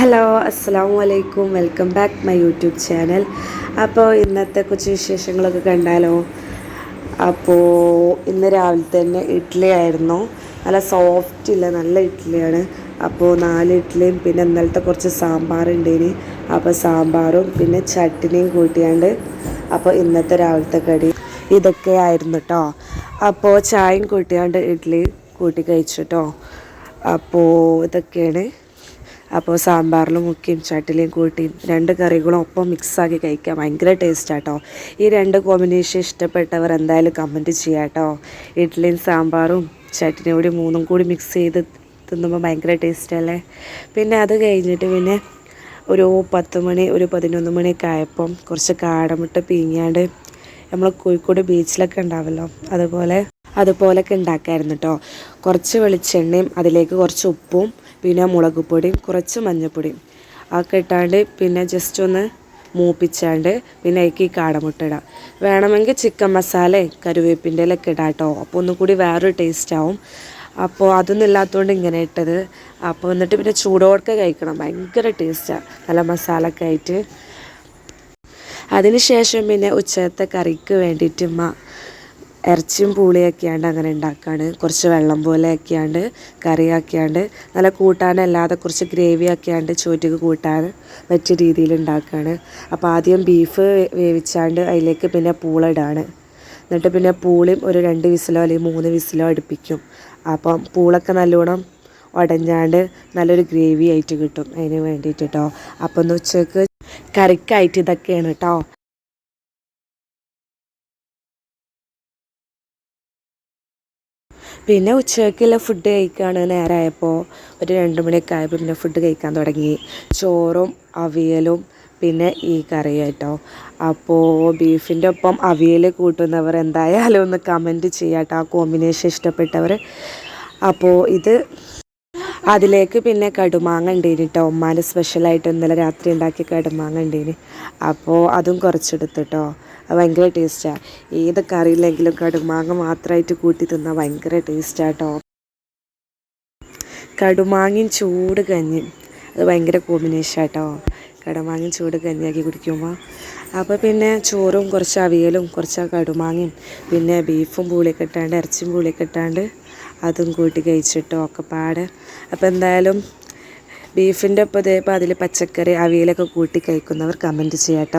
Hello അസ്സാം വലൈക്കും welcome back my YouTube channel. അപ്പോൾ ഇന്നത്തെ കുറച്ച് വിശേഷങ്ങളൊക്കെ കണ്ടാലോ? അപ്പോൾ ഇന്ന് രാവിലെ തന്നെ ഇഡ്ഡലി ആയിരുന്നു. നല്ല സോഫ്റ്റ് ഇല്ല നല്ല ഇഡ്ഡലിയാണ് അപ്പോൾ നാല് ഇഡ്ഡലിയും പിന്നെ ഇന്നലത്തെ കുറച്ച് സാമ്പാർ സാമ്പാറുണ്ടേന് അപ്പോൾ സാമ്പാറും പിന്നെ ചട്ടിനിയും കൂട്ടിയാണ്ട് അപ്പോൾ ഇന്നത്തെ രാവിലത്തെ കടി. ഇതൊക്കെ ആയിരുന്നു കേട്ടോ അപ്പോൾ ചായയും കൂട്ടിയാണ്ട് ഇഡ്ഡലി കൂട്ടി കഴിച്ചു കേട്ടോ അപ്പോൾ ഇതൊക്കെയാണ് അപ്പോൾ സാമ്പാറിലും മുക്കിയും ചട്ടിലയും കൂട്ടിയും രണ്ട് കറികളും ഒപ്പം മിക്സാക്കി കഴിക്കാം ഭയങ്കര ടേസ്റ്റാട്ടോ ഈ രണ്ട് കോമ്പിനേഷൻ ഇഷ്ടപ്പെട്ടവർ എന്തായാലും കമന്റ് ചെയ്യാട്ടോ ഇഡ്ഡലിയും സാമ്പാറും ചട്ടിനിയും കൂടി മൂന്നും കൂടി മിക്സ് ചെയ്ത് തിന്നുമ്പോൾ ഭയങ്കര ടേസ്റ്റ് അല്ലേ? പിന്നെ അത് കഴിഞ്ഞിട്ട് പിന്നെ ഒരു പത്ത് മണി ഒരു പതിനൊന്ന് മണിയൊക്കെ ആയപ്പം കുറച്ച് കാടമുട്ട പീങ്ങാണ്ട് നമ്മൾ കോഴിക്കോട് ബീച്ചിലൊക്കെ ഉണ്ടാവല്ലോ. അതുപോലെ അതുപോലൊക്കെ ഉണ്ടാക്കായിരുന്നു കേട്ടോ കുറച്ച് വെളിച്ചെണ്ണയും അതിലേക്ക് കുറച്ച് ഉപ്പും പിന്നെ മുളക് പൊടിയും കുറച്ച് മഞ്ഞൾപ്പൊടിയും അതൊക്കെ ഇട്ടാണ്ട് പിന്നെ ജസ്റ്റ് ഒന്ന് മൂപ്പിച്ചാണ്ട് പിന്നെ അതിലേക്ക് ഈ കാടമുട്ട ഇടാം. വേണമെങ്കിൽ ചിക്കൻ മസാല കരുവേപ്പിന്റെ ഇലൊക്കെ ഇടാം കേട്ടോ അപ്പോൾ ഒന്നും കൂടി വേറൊരു ടേസ്റ്റ് ആവും. അപ്പോൾ അതൊന്നും ഇല്ലാത്തതുകൊണ്ട് ഇങ്ങനെ ഇട്ടത്. അപ്പോൾ എന്നിട്ട് പിന്നെ ചൂടോടൊക്കെ കഴിക്കണം. ഭയങ്കര ടേസ്റ്റാണ് നല്ല മസാല ഒക്കെ ആയിട്ട് അതിനുശേഷം പിന്നെ ഉച്ചത്തെ കറിക്ക് വേണ്ടിയിട്ട് ഉമ്മ ഇറച്ചിയും പൂളിയൊക്കെയാണ്ട് അങ്ങനെ ഉണ്ടാക്കുകയാണ് കുറച്ച് വെള്ളം പോലെ ആക്കിയാണ്ട് കറിയാക്കിയാണ്ട് നല്ല കൂട്ടാനല്ലാതെ കുറച്ച് ഗ്രേവി ആക്കിയാണ്ട് ചോറ്റക്ക് കൂട്ടാൻ പറ്റിയ രീതിയിൽ ഉണ്ടാക്കുകയാണ് അപ്പോൾ ആദ്യം ബീഫ് വേവിച്ചാണ്ട് അതിലേക്ക് പിന്നെ പൂളിടാണ് എന്നിട്ട് പിന്നെ പൂളിയും ഒരു രണ്ട് വിസിലോ അല്ലെങ്കിൽ മൂന്ന് വിസിലോ അടുപ്പിക്കും. അപ്പം പൂളൊക്കെ നല്ലോണം ഉടഞ്ഞാണ്ട് നല്ലൊരു ഗ്രേവി ആയിട്ട് കിട്ടും. അതിന് വേണ്ടിയിട്ട് കേട്ടോ അപ്പം ഒന്ന് ഉച്ചയ്ക്ക് കറിക്കായിട്ട് ഇതൊക്കെയാണ് കേട്ടോ പിന്നെ ഉച്ചയ്ക്കുള്ള ഫുഡ് കഴിക്കുകയാണ് നേരമായപ്പോൾ ഒരു രണ്ട് മണിയൊക്കെ ആയപ്പോൾ പിന്നെ ഫുഡ് കഴിക്കാൻ തുടങ്ങി. ചോറും അവിയലും പിന്നെ ഈ കറി കേട്ടോ അപ്പോൾ ബീഫിന്റെ ഒപ്പം അവിയൽ കൂട്ടുന്നവർ എന്തായാലും ഒന്ന് കമന്റ് ചെയ്യാട്ടോ. ആ കോമ്പിനേഷൻ ഇഷ്ടപ്പെട്ടവർ അപ്പോൾ ഇത് അതിലേക്ക് പിന്നെ കടുമാങ്ങ ഉണ്ടേനി കേട്ടോ ഉമ്മാന്റെ സ്പെഷ്യലായിട്ട് ഇന്നലെ രാത്രി ഉണ്ടാക്കിയ കടുമാങ്ങ ഉണ്ടേനി. അപ്പോൾ അതും കുറച്ചെടുത്ത് കേട്ടോ അത് ഭയങ്കര ടേസ്റ്റാണ് ഏത് കറിയില്ലെങ്കിലും കടുമാങ്ങ മാത്രമായിട്ട് കൂട്ടി തിന്നാൽ ഭയങ്കര ടേസ്റ്റാണ് കേട്ടോ കടുമാങ്ങയും ചൂട് കഞ്ഞി. അത് ഭയങ്കര കോമ്പിനേഷൻ കേട്ടോ കടുമാങ്ങയും ചൂട് കഞ്ഞിയാക്കി കുടിക്കുമ്പോൾ അപ്പോൾ പിന്നെ ചോറും കുറച്ച് അവിയലും കുറച്ച് കടുമാങ്ങയും പിന്നെ ബീഫും പൂളിയൊക്കെ ഇട്ടാണ്ട് ഇറച്ചിയും പൂളിയൊക്കെ ഇട്ടാണ്ട് അതും കൂട്ടി കഴിച്ചിട്ടോ ഒക്കെ പാടെ. അപ്പോൾ എന്തായാലും ബീഫിന്റെ ഒപ്പം ഇതേപ്പോൾ അതിൽ പച്ചക്കറി അവിയലൊക്കെ കൂട്ടി കഴിക്കുന്നവർ കമന്റ് ചെയ്യാം കേട്ടോ